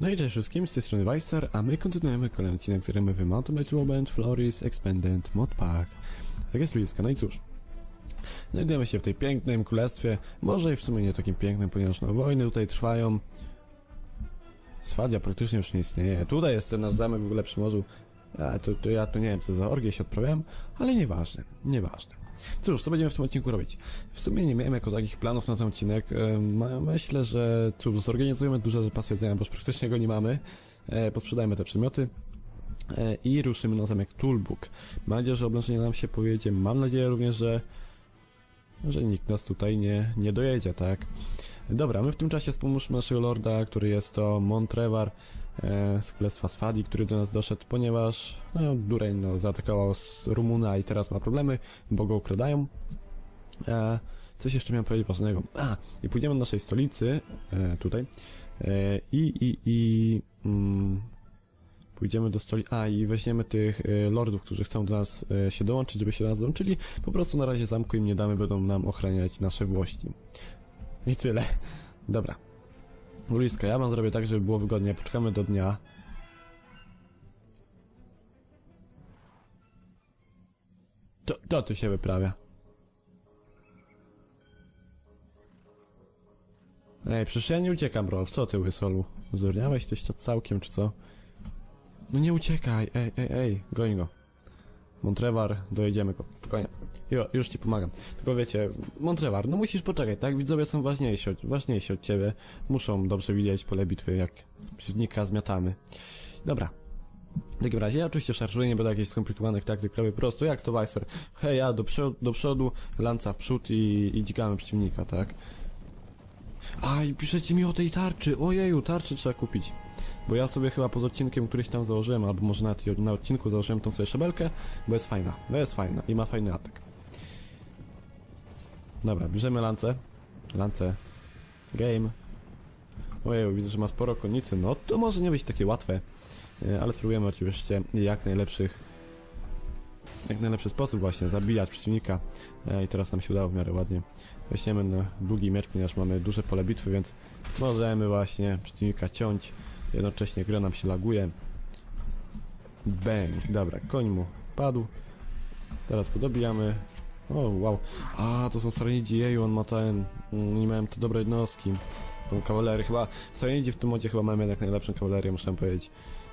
No i cześć wszystkim, z tej strony Weiser, a my kontynuujemy kolejny odcinek z w Mountain Moment Floris Expanded Mod Pack. Tak jest Luiska, no i cóż. Znajdujemy się w tej pięknym królestwie, może i w sumie nie takim pięknym, ponieważ no wojny tutaj trwają. Swadia praktycznie już nie istnieje. Tutaj jest ten nasz zamek w ogóle przy morzu. A, to, to ja tu nie wiem co za orgię się odprawiałem, ale nieważne, nieważne. Cóż, co będziemy w tym odcinku robić? W sumie nie miałem jako takich planów na ten odcinek. Myślę, że cóż, zorganizujemy duże zapasy jedzenia, bo już praktycznie go nie mamy. E, Posprzedajmy te przedmioty. E, I ruszymy na zamek Toolbook. Mam nadzieję, że oblężenie nam się powiedzie. Mam nadzieję również, że że nikt nas tutaj nie, nie dojedzie, tak? Dobra, my w tym czasie wspomóżmy naszego lorda, który jest to Montrewar e, z Królestwa Swadi, który do nas doszedł, ponieważ no, Dureń no, zaatakował z Rumuna i teraz ma problemy, bo go ukradają. E, coś jeszcze miałem powiedzieć ważnego. A, i pójdziemy do naszej stolicy, e, tutaj, e, i, i, i, mm, pójdziemy do stolicy, a, i weźmiemy tych e, lordów, którzy chcą do nas e, się dołączyć, żeby się do nas dołączyli, po prostu na razie zamku im nie damy, będą nam ochraniać nasze włości. I tyle. Dobra. Luiska, ja wam zrobię tak, żeby było wygodnie, poczekamy do dnia. To, to tu się wyprawia. Ej, przecież ja nie uciekam, Rolf. Co ty, łysolu? Zorniałeś tyś to całkiem, czy co? No nie uciekaj, ej, ej, ej, goń go. Montrewar, dojedziemy go, spokojnie. Jo, już ci pomagam. Tylko wiecie, Montrewar, no musisz poczekać, tak? Widzowie są ważniejsi, od- ważniejsi od ciebie. Muszą dobrze widzieć pole bitwy, jak przeciwnika zmiatamy. Dobra. W takim razie ja oczywiście szarżuję, nie będę jakichś skomplikowanych taktyk po prostu jak to Weiser. Hej, ja do, przodu, do przodu, lanca w przód i, i dzikamy przeciwnika, tak? Aj, piszecie mi o tej tarczy, ojeju, tarczy trzeba kupić. Bo ja sobie chyba poza odcinkiem któryś tam założyłem, albo może i na odcinku założyłem tą sobie szabelkę, bo jest fajna, bo jest fajna i ma fajny atak. Dobra, bierzemy lance. Lance. Game. Ojej, widzę, że ma sporo konicy, no to może nie być takie łatwe, e, ale spróbujemy oczywiście jak najlepszych jak najlepszy sposób właśnie zabijać przeciwnika e, i teraz nam się udało w miarę ładnie. Weźmiemy na długi miecz, ponieważ mamy duże pole bitwy, więc możemy właśnie przeciwnika ciąć, jednocześnie gra nam się laguje. Bang, dobra, koń mu padł. Teraz go dobijamy. O, wow. A, to są Sarenidzi, jeju, on ma ten... mm, Nie miałem to dobre jednostki. Tą kawalerię, chyba... Sarenidzi w tym modzie chyba mamy jednak najlepszą kawalerię, muszę powiedzieć.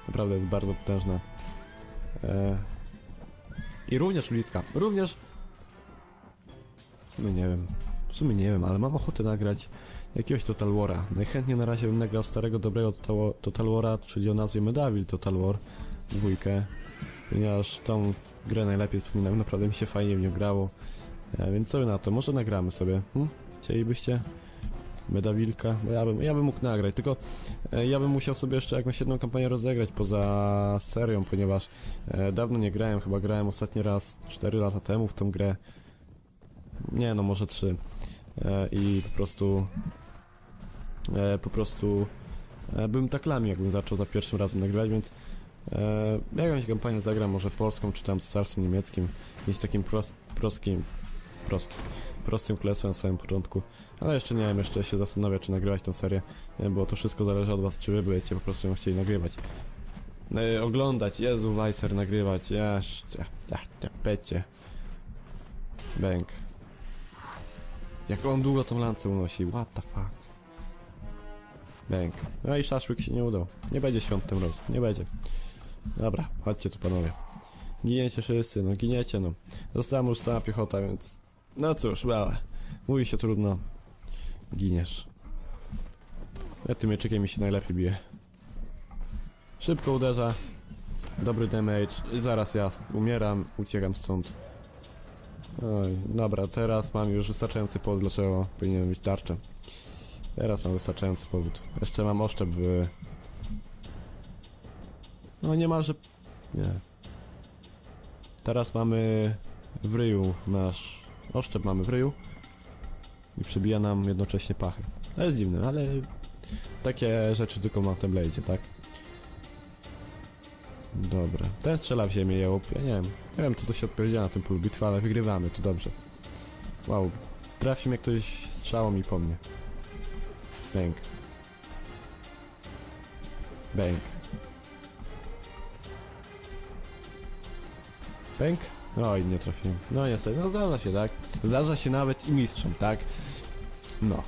Naprawdę jest bardzo potężna. E... I również Liska, również... W sumie nie wiem. W sumie nie wiem, ale mam ochotę nagrać jakiegoś Total War'a. Najchętniej na razie bym nagrał starego, dobrego Total War'a, czyli o nazwie Medavil Total War, dwójkę, ponieważ tą grę najlepiej wspominam, naprawdę mi się fajnie w nią grało. E, więc co wy na to, może nagramy sobie, hm? Chcielibyście? Medawilka? Bo ja bym, ja bym mógł nagrać, tylko e, ja bym musiał sobie jeszcze jakąś jedną kampanię rozegrać poza serią, ponieważ e, dawno nie grałem, chyba grałem ostatni raz 4 lata temu w tą grę. Nie no, może 3. E, I po prostu e, po prostu e, bym tak lamił, jakbym zaczął za pierwszym razem nagrywać, więc e, jakąś kampanię zagram, może polską, czy tam cesarstwem niemieckim, jest takim prost, prostkim, prost, prostym królestwem na samym początku, ale jeszcze nie wiem, jeszcze się zastanowię, czy nagrywać tę serię, e, bo to wszystko zależy od was, czy wy będziecie po prostu ją chcieli nagrywać. E, oglądać, Jezu, Weiser nagrywać, jeszcze, ja, ja, pecie. Bęk. Jak on długo tą lancę unosi, what the fuck. Bęk. No i szaszłyk się nie udał. Nie będzie świąt tym roku, nie będzie. Dobra, chodźcie tu panowie. Giniecie wszyscy, no giniecie no. Została już cała piechota, więc... No cóż, małe. Mówi się trudno. Giniesz. Ja tym mieczykiem mi się najlepiej bije. Szybko uderza. Dobry damage. Zaraz ja umieram, uciekam stąd. Oj, dobra, teraz mam już wystarczający powód, dlaczego powinienem mieć tarczę. Teraz mam wystarczający powód. Jeszcze mam oszczep w... No niemalże... Nie. Teraz mamy w ryju nasz... Oszczep mamy w ryju. I przebija nam jednocześnie pachy. To jest dziwne, ale... Takie rzeczy tylko ma tym Blade, tak? Dobra. Ten strzela w ziemię, ja, ja nie wiem. Nie wiem, co to się odpowiedziała na tym polu bitwy, ale wygrywamy, to dobrze. Wow. Trafi mnie ktoś strzałą i po mnie. Bęk. Bęk. Bęk? Oj, nie trafiłem. No niestety, no zdarza się, tak? Zdarza się nawet i mistrzom, tak? No.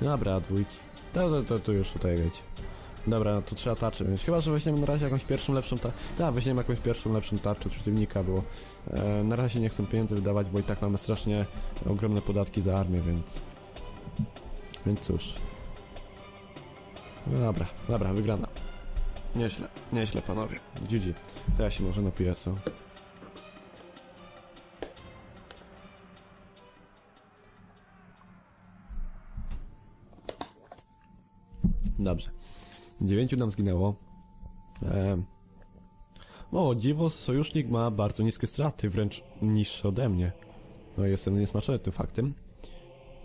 Dobra, dwójki. To, to, to, to już tutaj wiecie. Dobra, no to trzeba tarczę mieć. Chyba, że weźmiemy na razie jakąś pierwszą lepszą tarczę. Tak, weźmiemy jakąś pierwszą lepszą tarczę z przeciwnika, bo e, na razie nie chcę pieniędzy wydawać, bo i tak mamy strasznie ogromne podatki za armię, więc... Więc cóż. No dobra, dobra, wygrana. Nieźle, nieźle panowie. GG. To ja się może napiję, co? Dobrze. Dziewięciu nam zginęło. Ehm. O, dziwo, sojusznik ma bardzo niskie straty, wręcz niższe ode mnie. No jestem niesmaczony tym faktem.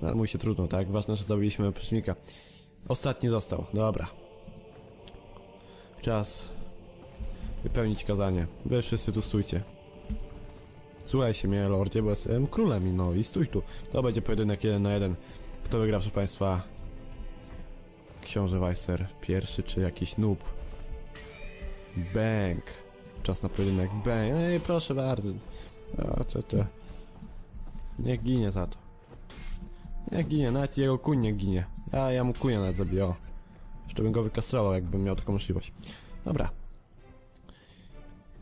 No, ale mój się trudno, tak? Ważne, że zabiliśmy przeciwnika. Ostatni został, dobra. Czas wypełnić kazanie. Wy wszyscy tu stójcie. Słuchaj się mnie, lordzie, bo jestem królem, no i stój tu. To będzie pojedynek jeden na jeden. Kto wygra, proszę państwa? Książę Weiser pierwszy, czy jakiś noob? Bęk. Czas na pojedynek. Bęk. Ej, proszę bardzo. O, to. Nie ginie za to. Nie ginie, nawet jego kuń nie ginie. Ja, ja mu kunia nawet zabiję, o. Jeszcze bym go wykastrował, jakbym miał taką możliwość. Dobra.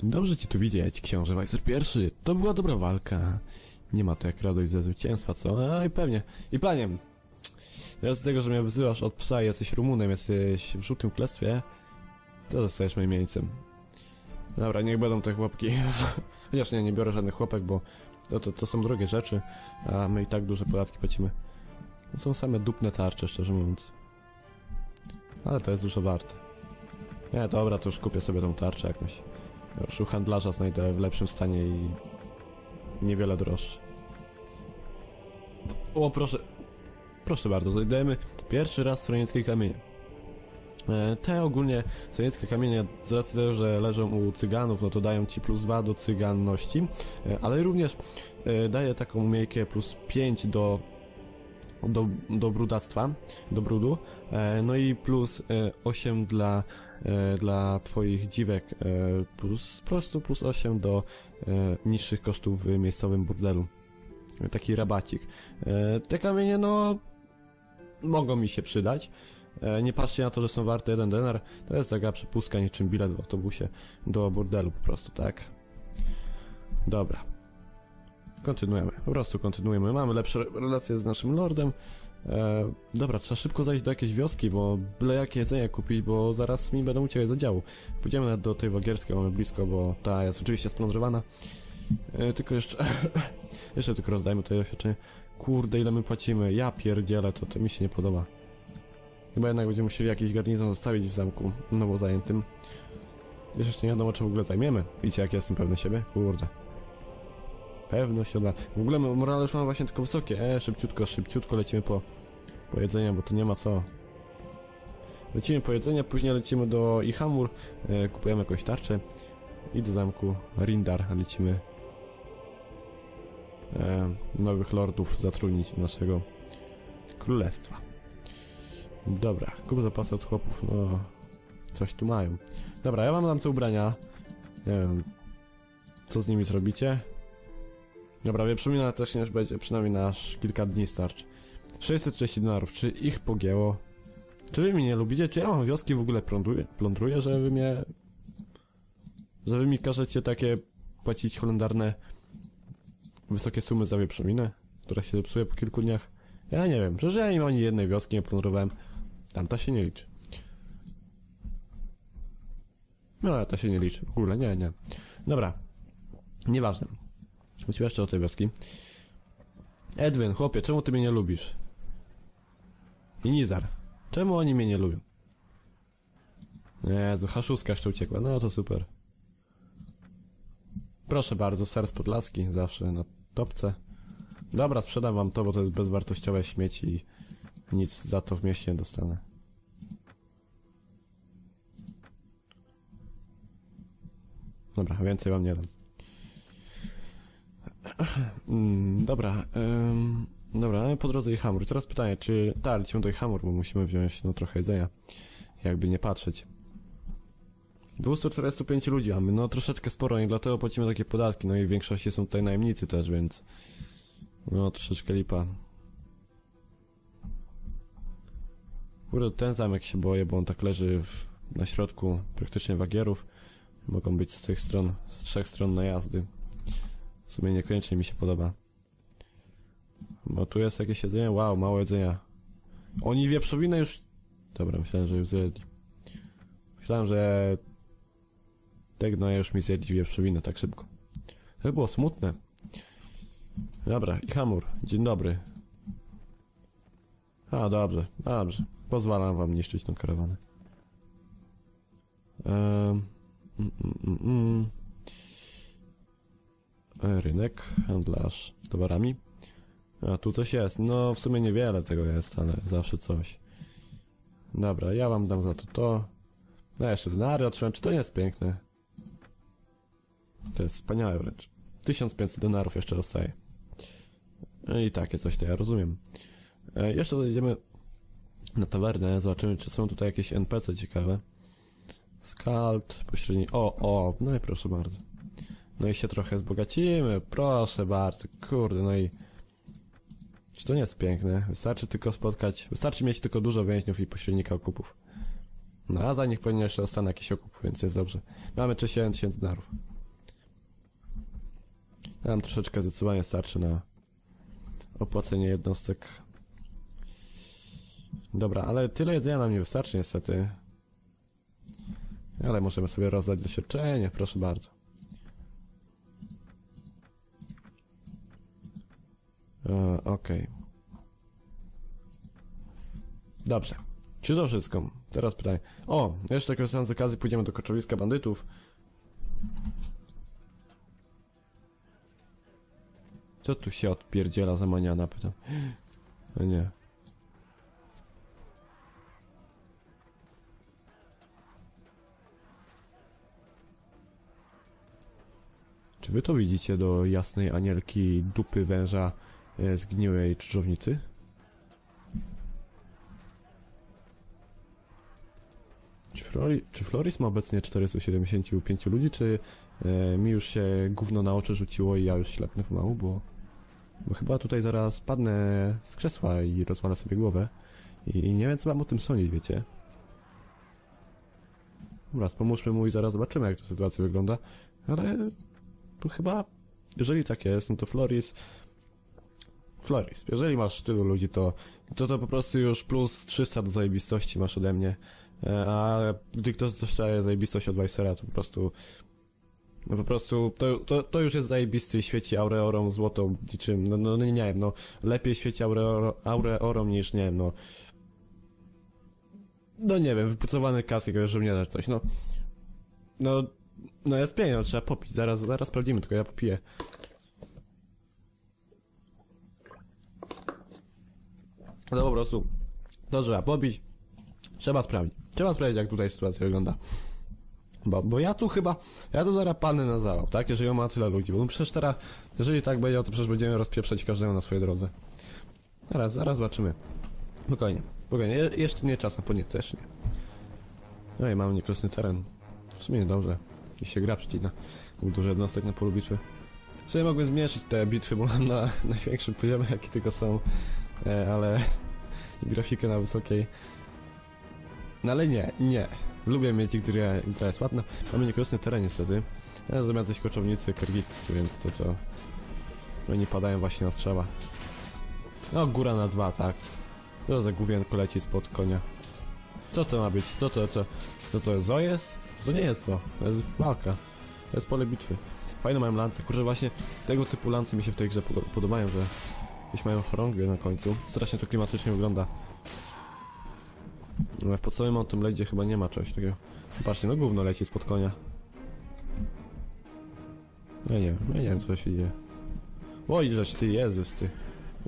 Dobrze ci tu widzieć, książę Weiser pierwszy. To była dobra walka. Nie ma to jak radość ze zwycięstwa, co? No i pewnie. I planiem. Teraz z tego, że mnie wyzywasz od psa, jesteś Rumunem, jesteś w żółtym królestwie, to zostajesz moim miejscem. Dobra, niech będą te chłopki. Chociaż nie, nie biorę żadnych chłopek, bo to, to, to są drogie rzeczy, a my i tak duże podatki płacimy. To są same dupne tarcze, szczerze mówiąc. Ale to jest dużo warte. Nie, dobra, to już kupię sobie tą tarczę jakąś. Już u handlarza znajdę w lepszym stanie i niewiele droższe. O, proszę, Proszę bardzo, znajdujemy pierwszy raz stronieckie kamienie. E, Te ogólnie stronieckie kamienie, z racji tego, że leżą u cyganów, no to dają ci plus 2 do cyganności, e, ale również e, daje taką umiejkę plus 5 do, do, do brudactwa, do brudu, no i plus e, 8 dla, e, dla twoich dziwek, e, plus, po prostu plus 8 do e, niższych kosztów w miejscowym burdelu. Taki rabacik. E, Te kamienie, no, mogą mi się przydać. E, nie patrzcie na to, że są warte jeden denar. To jest taka przepustka niczym bilet w autobusie do bordelu po prostu, tak? Dobra. Kontynuujemy. Po prostu kontynuujemy. Mamy lepsze re- relacje z naszym lordem. E, dobra, trzeba szybko zajść do jakiejś wioski, bo byle jakie jedzenie kupić, bo zaraz mi będą uciekać z oddziału. Pójdziemy do tej wagierskiej, mamy blisko, bo ta jest oczywiście splądrowana. E, tylko jeszcze... jeszcze tylko rozdajmy to oświadczenie. Kurde, ile my płacimy? Ja pierdzielę, to, to mi się nie podoba. Chyba jednak będziemy musieli jakiś garnizon zostawić w zamku nowo zajętym. Jeszcze nie wiadomo, czy w ogóle zajmiemy. Widzicie, jak jestem pewny siebie? Kurde. Pewność siebie. W ogóle morale już mam właśnie tylko wysokie. E, szybciutko, szybciutko lecimy po, po jedzenie, bo tu nie ma co. Lecimy po jedzenie, później lecimy do Ihamur, e, kupujemy jakąś tarczę i do zamku Rindar lecimy e, nowych lordów zatrudnić naszego królestwa. Dobra, kup zapasy od chłopów, no coś tu mają. Dobra, ja mam tam te ubrania. Nie wiem, co z nimi zrobicie. Dobra, wieprzomina też nie będzie, przynajmniej na kilka dni starczy. 630 dolarów, czy ich pogięło? Czy wy mnie nie lubicie? Czy ja mam wioski w ogóle plądruję, plądruję że wy mnie... Że wy mi każecie takie płacić holendarne wysokie sumy za wieprzominę, która się zepsuje po kilku dniach. Ja nie wiem, przecież ja mam ani jednej wioski, nie plądrowałem. Tamta się nie liczy. No, ta się nie liczy. W ogóle, nie, nie. Dobra. Nieważne. Wróćmy jeszcze do tej wioski. Edwin, chłopie, czemu ty mnie nie lubisz? I Nizar. Czemu oni mnie nie lubią? Jezu, haszuska jeszcze uciekła. No to super. Proszę bardzo, ser z Podlaski, zawsze na topce. Dobra, sprzedam wam to, bo to jest bezwartościowe śmieci i nic za to w mieście nie dostanę. Dobra, więcej wam nie dam. Mm, dobra, ym, dobra, po drodze i hamur. Teraz pytanie, czy... Tak, lecimy do hamur, bo musimy wziąć no trochę jedzenia. Jakby nie patrzeć. 245 ludzi mamy, no troszeczkę sporo i dlatego płacimy takie podatki, no i w większości są tutaj najemnicy też, więc... No, troszeczkę lipa. Kurde, ten zamek się boję, bo on tak leży w, na środku praktycznie wagierów. Mogą być z tych stron, z trzech stron najazdy. W sumie niekoniecznie mi się podoba. Bo tu jest jakieś jedzenie, wow, mało jedzenia. Oni wieprzowinę już... Dobra, myślałem, że już zjedli. Myślałem, że... Te gnoje już mi zjedli wieprzowinę tak szybko. To było smutne. Dobra, i hamur. Dzień dobry. A, dobrze, dobrze. Pozwalam wam niszczyć tą karawanę. Ehm, mm, mm, mm, mm. Rynek, handlarz towarami. A, tu coś jest. No, w sumie niewiele tego jest, ale zawsze coś. Dobra, ja wam dam za to to. No, jeszcze denary otrzymam. Czy to nie jest piękne? To jest wspaniałe wręcz. 1500 denarów jeszcze dostaję. No i takie coś to ja rozumiem. E, jeszcze zajdziemy na tawernę, zobaczymy czy są tutaj jakieś NPC ciekawe. Skalt, pośredni... O, o, no i proszę bardzo. No i się trochę wzbogacimy, proszę bardzo, kurde, no i... Czy to nie jest piękne? Wystarczy tylko spotkać, wystarczy mieć tylko dużo więźniów i pośrednika okupów. No a za nich powinien jeszcze dostanę jakiś okup, więc jest dobrze. Mamy 3000 denarów. Nam troszeczkę zdecydowanie starczy na opłacenie jednostek. Dobra, ale tyle jedzenia nam nie wystarczy niestety. Ale możemy sobie rozdać doświadczenie, proszę bardzo. E, Okej. Dobrze. Czy to wszystko? Teraz pytanie. O, jeszcze korzystając z okazji pójdziemy do koczowiska bandytów. Co tu się odpierdziela za maniana, pytam. No nie. Czy wy to widzicie do jasnej anielki dupy węża zgniłej krzyżownicy? Czy, Flori, czy Floris ma obecnie 475 ludzi, czy e, mi już się gówno na oczy rzuciło i ja już ślepnę pomału, bo, bo chyba tutaj zaraz padnę z krzesła i rozwalę sobie głowę i, i nie wiem co mam o tym sądzić, wiecie? Dobra, pomóżmy mu i zaraz zobaczymy jak ta sytuacja wygląda, ale tu chyba, jeżeli tak jest, no to Floris Floris, jeżeli masz tylu ludzi, to, to to po prostu już plus 300 do zajebistości masz ode mnie. E, A gdy ktoś dostaje zajebistość od Weissera, to po prostu... No po prostu, to, to, to już jest zajebisty i świeci aureorą złotą niczym, no, no nie wiem, no lepiej świeci aureoro, aureorą niż, nie wiem, no... No nie wiem, wypucowany kask jakiegoś żołnierza czy coś, no... No, no jest pięknie, no, trzeba popić, zaraz, zaraz sprawdzimy, tylko ja popiję. No po prostu, to trzeba popić, trzeba sprawdzić. Trzeba sprawdzić, jak tutaj sytuacja wygląda. Bo, bo ja tu chyba, ja tu zaraz panny na zawał, tak? Jeżeli on ma tyle ludzi, bo no przecież teraz, jeżeli tak będzie, to przecież będziemy rozpieprzać każdego na swojej drodze. Zaraz, zaraz zobaczymy. Spokojnie, spokojnie, Je, jeszcze nie czas na poniet, też nie. No i mamy niekorzystny teren. W sumie dobrze. I się gra przecina. Dużo jednostek na polu bitwy. W sumie mogłem zmniejszyć te bitwy, bo mam na największym poziomie, jaki tylko są. E, ale... Grafikę na wysokiej. No ale nie, nie. Lubię mieć, które gra jest ładna. Mamy niekorzystny teren niestety. Ja zamiast coś koczownicy, kergitcy, więc to to... Oni padają właśnie na strzała. No, góra na dwa, tak. To za główienko leci spod konia. Co to ma być? Co to, co? Co to jest? Zo jest? To nie jest to. To jest walka. To jest pole bitwy. Fajne mają lance. Kurczę, właśnie tego typu lance mi się w tej grze podo- podobają, że jakieś mają chorągwie na końcu. Strasznie to klimatycznie wygląda. No, w podstawowym Mountain Blade'zie chyba nie ma czegoś takiego. Patrzcie, no gówno leci spod konia. Ja nie wiem, ja nie wiem co się dzieje. Oj, żeś ty, Jezus ty.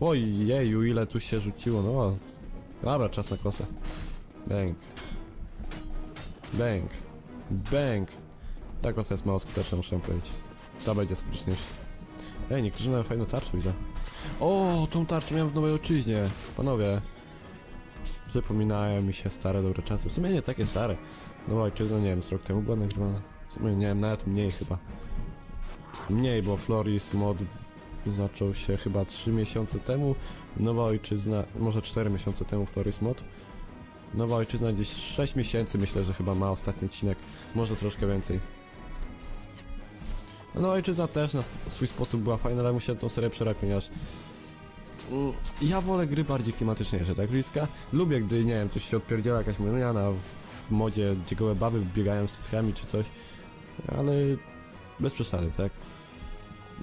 Oj, jeju, ile tu się rzuciło, no. Dobra, czas na kosę. Bęk. Bęk. Bęk. Ta kosa jest mało skuteczna, muszę powiedzieć. Ta będzie skuteczniejsza. Ej, niektórzy mają fajną tarczę, widzę. O, tą tarczę miałem w Nowej Ojczyźnie. Panowie. Przypominają mi się stare dobre czasy. W sumie nie takie stare. No ojczyzna, nie wiem, z rok temu była nagrywana. W sumie nie wiem, nawet mniej chyba. Mniej, bo Floris mod zaczął się chyba 3 miesiące temu. Nowa ojczyzna, może 4 miesiące temu Floris mod. Nowa ojczyzna gdzieś 6 miesięcy myślę, że chyba ma ostatni odcinek. Może troszkę więcej. No ojczyzna też na swój sposób była fajna, ale musiałem tą serię przerwać, ponieważ Mm, Ja wolę gry bardziej klimatyczniejsze, tak bliska. Lubię, gdy, nie wiem, coś się odpierdziała, jakaś zmiana w modzie, gdzie gołe baby biegają z cyckami czy coś. Ale bez przesady, tak?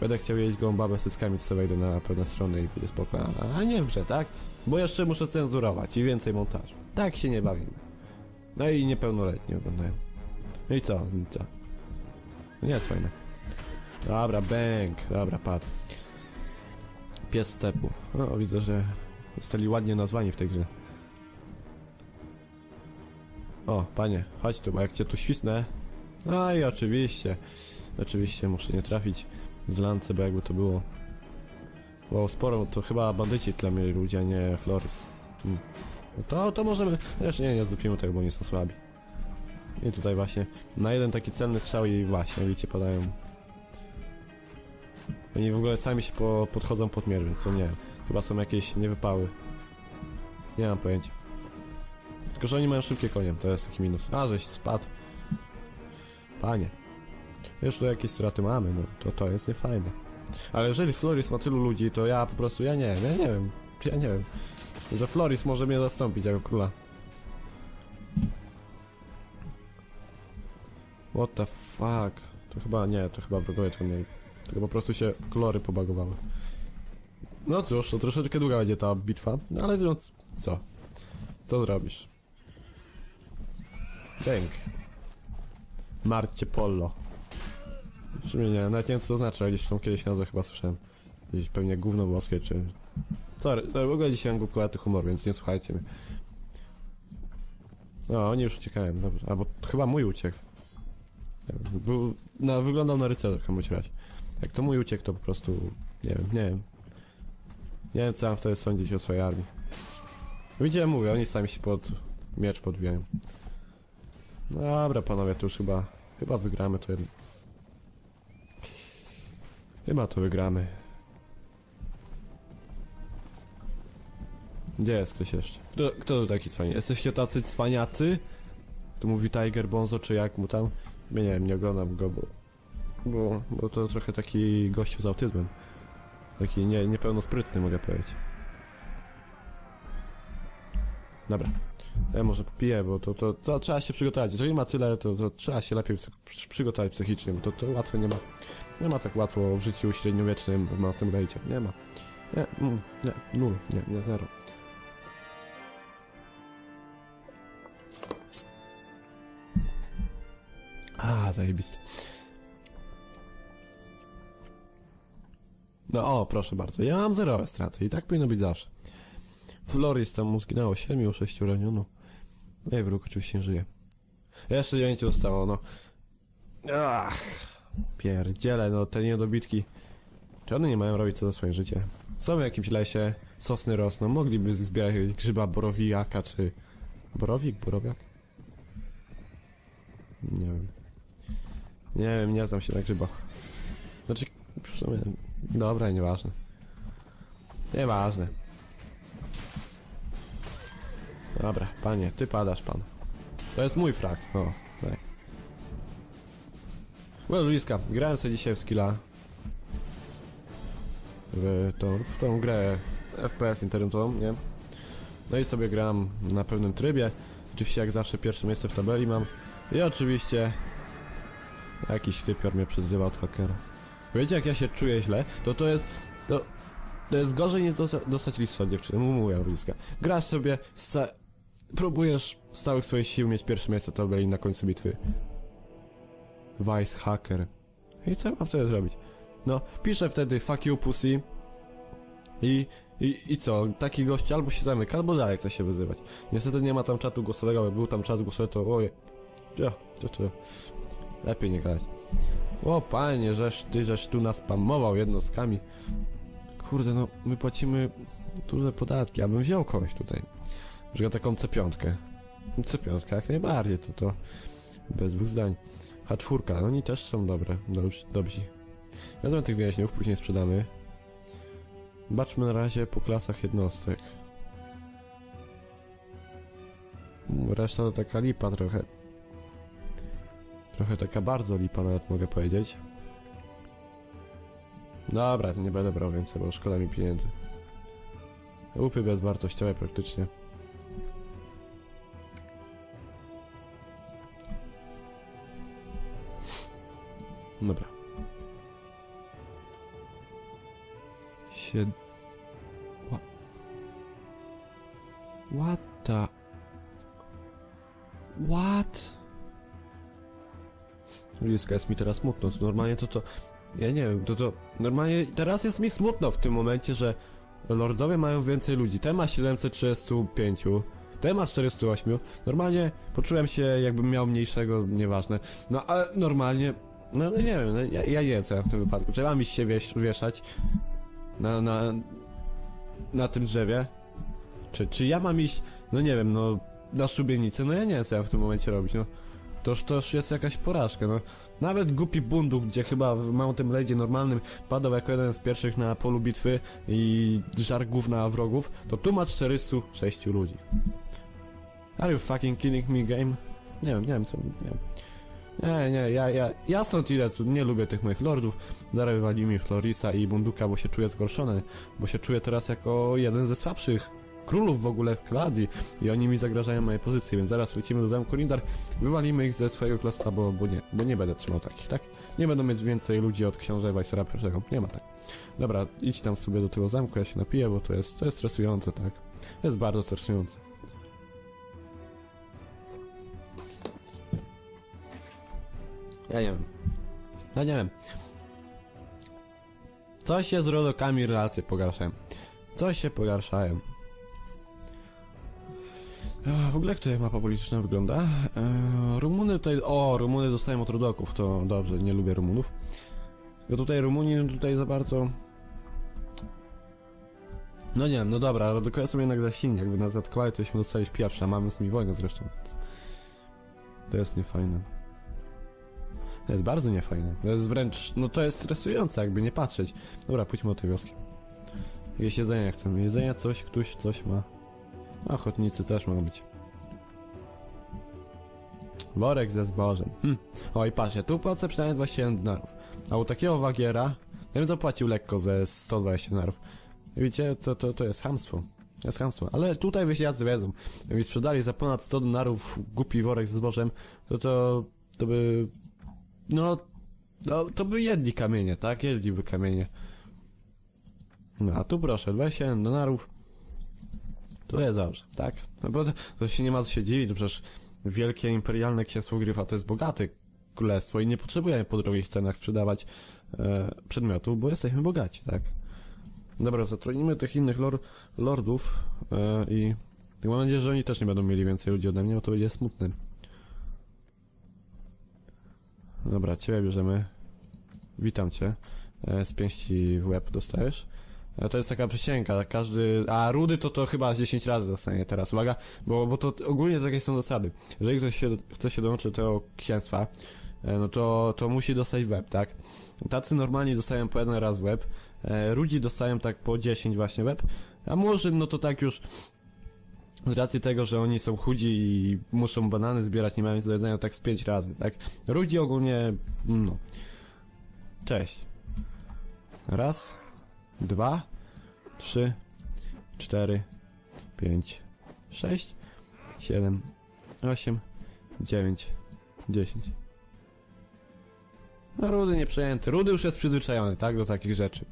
Będę chciał jeść gołą babę z cyckami, sobie wejdę na pewne strony i będzie spoko. A- nie w grze, tak? Bo jeszcze muszę cenzurować i więcej montażu. Tak się nie bawimy. No i niepełnoletni oglądają. No i co? I co? No nie jest fajne. Dobra, bęk. Dobra, padł. Pies stepu. O, widzę, że zostali ładnie nazwani w tej grze. O, panie, chodź tu, bo jak cię tu świsnę... A i oczywiście. Oczywiście muszę nie trafić z lance, bo jakby to było. Bo sporo, to chyba bandyci tyle mieli ludzie, a nie Floris. Hmm. No to, to możemy... Zresztą nie, nie zdupimy tego, bo nie są słabi. I tutaj właśnie na jeden taki celny strzał i właśnie, widzicie, padają oni w ogóle sami się po, podchodzą pod mier, więc to nie. Chyba są jakieś niewypały. Nie mam pojęcia. Tylko, że oni mają szybkie konie, to jest taki minus. A, żeś spadł. Panie. Już tu jakieś straty mamy, no to to jest niefajne. Ale jeżeli Floris ma tylu ludzi, to ja po prostu, ja nie wiem, ja nie wiem. Ja nie wiem. Że Floris może mnie zastąpić jako króla. What the fuck? To chyba nie, to chyba wrogowie to mieli. Tylko po prostu się kolory pobagowały. No cóż, to troszeczkę długa będzie ta bitwa, no ale no co? Co zrobisz? Bęk. Marcie Pollo. W sumie nie, nawet nie wiem co to znaczy, ale gdzieś tą kiedyś nazwę chyba słyszałem. Gdzieś pewnie gówno włoskie, czy... Sorry, sorry, w ogóle dzisiaj mam głupkowaty humor, więc nie słuchajcie mnie. No, oni już uciekają, dobrze. Albo chyba mój uciekł. Był, no, wyglądał na rycerza, bądź razie. Jak to mój uciekł, to po prostu... Nie wiem, nie wiem. Nie wiem, co mam wtedy sądzić o swojej armii. Widziałem, mówię, oni sami się pod miecz podbijają. Dobra, panowie, to już chyba... Chyba wygramy to jedno. Chyba to wygramy. Gdzie jest ktoś jeszcze? Kto, kto tu taki cwani? Jesteście tacy cwaniacy? Tu mówi Tiger Bonzo, czy jak mu tam? Nie wiem, nie oglądam go, bo... Bo, bo to trochę taki gościu z autyzmem. Taki nie, niepełnosprytny, mogę powiedzieć. Dobra. Ja może popiję, bo to, to, to trzeba się przygotować. Jeżeli ma tyle, to, to trzeba się lepiej przygotować psychicznie, bo to, to łatwo nie ma. Nie ma tak łatwo w życiu średniowiecznym na tym wejdzie. Nie ma. Nie, mm, nie, nul, nie, nie, zero. A, zajebiste. No o, proszę bardzo, ja mam zerowe straty i tak powinno być zawsze. Floris tam mu zginęło 7, 6 raniono. No i wróg oczywiście żyje. Jeszcze 9 zostało, no. Ach, pierdziele, no te niedobitki. Czy one nie mają robić co za swoje życie? Są w jakimś lesie, sosny rosną, mogliby zbierać grzyba borowijaka, czy... Borowik? Borowiak? Nie wiem. Nie wiem, nie znam się na grzybach. Znaczy, w sumie... Dobra, nieważne. Nieważne. Dobra, panie, ty padasz, pan. To jest mój frak. O, nice. Well, Luiska, grałem sobie dzisiaj w skilla. W tą, w tą grę FPS internetową, nie? No i sobie gram na pewnym trybie. Oczywiście jak zawsze pierwsze miejsce w tabeli mam. I oczywiście jakiś typior mnie przyzywa od hakera. Wiecie jak ja się czuję źle? To to jest... To, to jest gorzej niż dosta- dostać list od dziewczyny. Mówię, Luiska. Grasz sobie, sta- próbujesz z całych swoich sił mieć pierwsze miejsce tabeli na końcu bitwy. Vice hacker. I co mam wtedy zrobić? No, piszę wtedy fuck you pussy i, i, i co? Taki gość albo się zamyka, albo dalej chce się wyzywać. Niestety nie ma tam czatu głosowego, jak był tam czas głosowy, to oje. Ja, to, to. Lepiej nie gadać. O panie, żeż ty, żeś tu nas spamował jednostkami. Kurde, no, my płacimy duże podatki, abym wziął kogoś tutaj. Że taką C5. C5 jak najbardziej, to to bez dwóch zdań. H4, oni też są dobre, dobrzy. dobrzy. Wezmę tych więźniów, później sprzedamy. Baczmy na razie po klasach jednostek. Reszta to taka lipa trochę. Trochę taka bardzo lipa nawet mogę powiedzieć. Dobra, nie będę brał więcej, bo szkoda mi pieniędzy. Łupy bezwartościowe praktycznie. Dobra. Sied... Wha- What the... What? Bliska jest mi teraz smutno. Normalnie to to... Ja nie wiem, to to... Normalnie teraz jest mi smutno w tym momencie, że Lordowie mają więcej ludzi. Ten ma 735, ten ma 408. Normalnie poczułem się jakbym miał mniejszego, nieważne. No ale normalnie... No ale nie wiem, no, ja, ja nie wiem co ja w tym wypadku. Mam iść się wiesz, wieszać na, na, na tym drzewie? Czy, czy ja mam iść, no nie wiem, no na szubienicę? No ja nie wiem co ja w tym momencie robić, no. Toż to już jest jakaś porażka, no. Nawet głupi bunduk, gdzie chyba w Mountain Blade'ie normalnym padał jako jeden z pierwszych na polu bitwy i żar na wrogów, to tu ma 406 ludzi. Are you fucking kidding me, game? Nie wiem, nie wiem co, nie wiem. Nie, nie, ja, ja, ja stąd idę, tu nie lubię tych moich lordów. Zaraz mi Florisa i Bunduka, bo się czuję zgorszony, bo się czuję teraz jako jeden ze słabszych królów w ogóle w Kladii i oni mi zagrażają mojej pozycji, więc zaraz lecimy do zamku Rindar, wywalimy ich ze swojego klostwa, bo, bo nie, bo nie będę trzymał takich, tak? Nie będą mieć więcej ludzi od książę Weissera I, nie ma tak. Dobra, idź tam sobie do tego zamku, ja się napiję, bo to jest, to jest stresujące, tak? To jest bardzo stresujące. Ja nie wiem. Ja nie wiem. Coś się z rodokami relacje pogarszają. Coś się pogarszają. A, w ogóle jak tutaj mapa polityczna wygląda? E, Rumuny tutaj... O, Rumuny dostają od rodoków, to dobrze, nie lubię Rumunów. Tylko tutaj Rumuni no tutaj za bardzo... No nie no dobra, rodokowie są jednak za silni, jakby nas zaatakowali, to byśmy dostali w pieprz, a mamy z nimi wojnę zresztą. więc To jest niefajne. To jest bardzo niefajne. To jest wręcz, no to jest stresujące, jakby nie patrzeć. Dobra, pójdźmy do tej wioski. Jakieś jedzenia chcemy. Jedzenia coś, ktoś coś ma. Ochotnicy też mogą być. Worek ze zbożem. Hm. Oj, patrzcie, tu płacę przynajmniej 27 denarów. A u takiego wagiera, ja bym zapłacił lekko ze 120 denarów. Widzicie, to, to, to jest hamstwo. Jest hamstwo. Ale tutaj wysiadcy wiedzą. Jakby sprzedali za ponad 100 denarów głupi worek ze zbożem, to to, to by... No, no, to by jedli kamienie, tak? Jedliby kamienie. No, a tu proszę, 27 denarów. To jest dobrze, tak? No bo to, się nie ma co się dziwić, to przecież wielkie imperialne księstwo Gryfa to jest bogate królestwo i nie potrzebujemy po drogich cenach sprzedawać e, przedmiotów, bo jesteśmy bogaci, tak? Dobra, zatronimy tych innych lor lordów e, i mam nadzieję, że oni też nie będą mieli więcej ludzi ode mnie, bo to będzie smutne. Dobra, ciebie bierzemy. Witam cię. E, z pięści w łeb dostajesz. E, To jest taka przysięga, każdy... A rudy to to chyba 10 razy dostanie teraz, uwaga, bo, bo to ogólnie takie są zasady. Jeżeli ktoś się, chce się dołączyć do tego księstwa, e, no to, to musi dostać web, tak? Tacy normalni dostają po jeden raz web, e, rudzi dostają tak po 10 właśnie web, a murzyn no to tak już z racji tego, że oni są chudzi i muszą banany zbierać, nie mają nic do jedzenia, tak z 5 razy, tak? Rudzi ogólnie, no. Cześć. Raz, dwa, trzy, cztery, pięć, sześć, siedem, osiem, dziewięć, dziesięć. No, Rudy nie przejęty. Rudy już jest przyzwyczajony, tak, do takich rzeczy.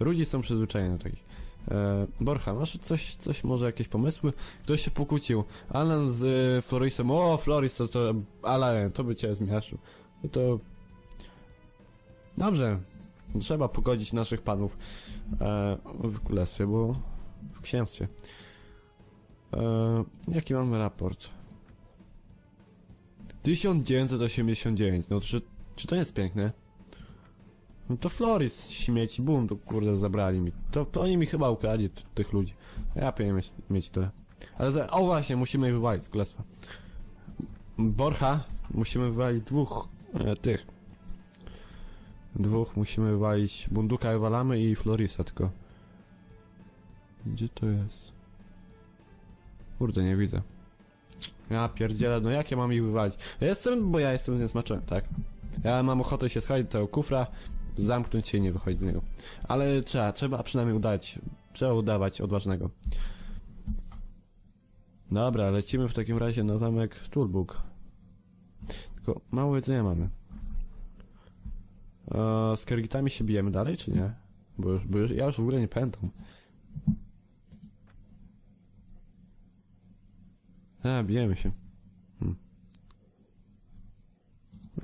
Rudzi są przyzwyczajeni do takich. E, Borcha, masz coś, coś, może jakieś pomysły? Ktoś się pokłócił. Alan z y, Florisem. O, Floris, to, to, Alan, to by cię zmiaszył. No to... Dobrze. Trzeba pogodzić naszych panów e, w królestwie, bo w księstwie. E, jaki mamy raport? 1989. No czy, czy to jest piękne? No to Floris, śmieci, bum, to kurde zabrali mi. To, to oni mi chyba ukradli tych ludzi. Ja powinien mieć, mieć tyle. Ale za... O właśnie, musimy wywalić z królestwa. Borcha, musimy wywalić dwóch e, tych. Dwóch musimy wywalić. Bunduka wywalamy i Florisa tylko. Gdzie to jest? Kurde, nie widzę. Ja pierdzielę, no jak ja mam ich wywalić? Jestem, bo ja jestem niesmaczony, tak? Ja mam ochotę się schać do tego kufra, zamknąć się i nie wychodzić z niego. Ale trzeba, trzeba przynajmniej udać, trzeba udawać odważnego. Dobra, lecimy w takim razie na zamek Tulbuk. Tylko mało jedzenia mamy. Eee, z Kergitami się bijemy dalej, czy nie? Bo już, bo już, ja już w ogóle nie pamiętam. A, bijemy się. Hmm.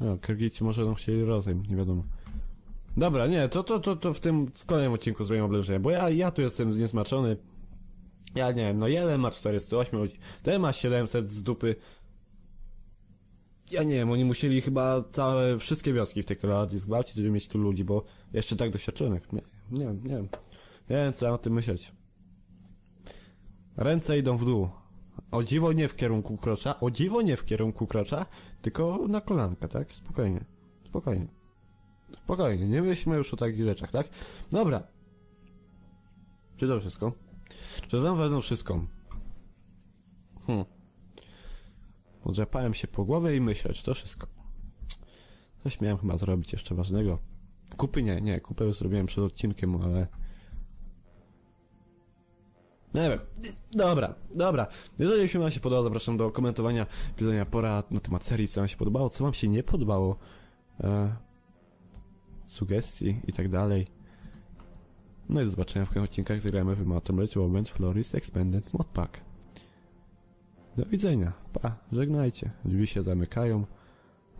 No, Kergici może będą chcieli rozejm, nie wiadomo. Dobra, nie, to, to, to, to w tym w kolejnym odcinku zrobimy oblężenie, bo ja, ja tu jestem zniesmaczony. Ja nie wiem, no jeden ma 408 ludzi, ten ma 700 z dupy. Ja nie wiem, oni musieli chyba całe, wszystkie wioski w tej kolonii zgwałcić, żeby mieć tu ludzi, bo jeszcze tak doświadczonych. Nie, nie wiem, nie wiem. Nie wiem, co ja o tym myśleć. Ręce idą w dół. O dziwo nie w kierunku krocza, o dziwo nie w kierunku krocza, tylko na kolankę, tak? Spokojnie. Spokojnie. Spokojnie, nie myślmy już o takich rzeczach, tak? Dobra. Czy to wszystko? Czy pewno wszystko? Hmm. Podrapałem się po głowie i myślę, czy to wszystko. Coś miałem chyba zrobić jeszcze ważnego. Kupy nie, nie, kupę już zrobiłem przed odcinkiem, ale... Nie wiem. Dobra, dobra. Jeżeli film wam się podobał, zapraszam do komentowania, pisania porad na temat serii, co wam się podobało, co wam się nie podobało. E, sugestii i tak dalej. No i do zobaczenia w kolejnych odcinkach. Zagrajmy w Mountain Blade Moment Floris Expanded Modpack. Do widzenia. Pa. Żegnajcie. Drzwi się zamykają.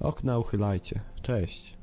Okna uchylajcie. Cześć.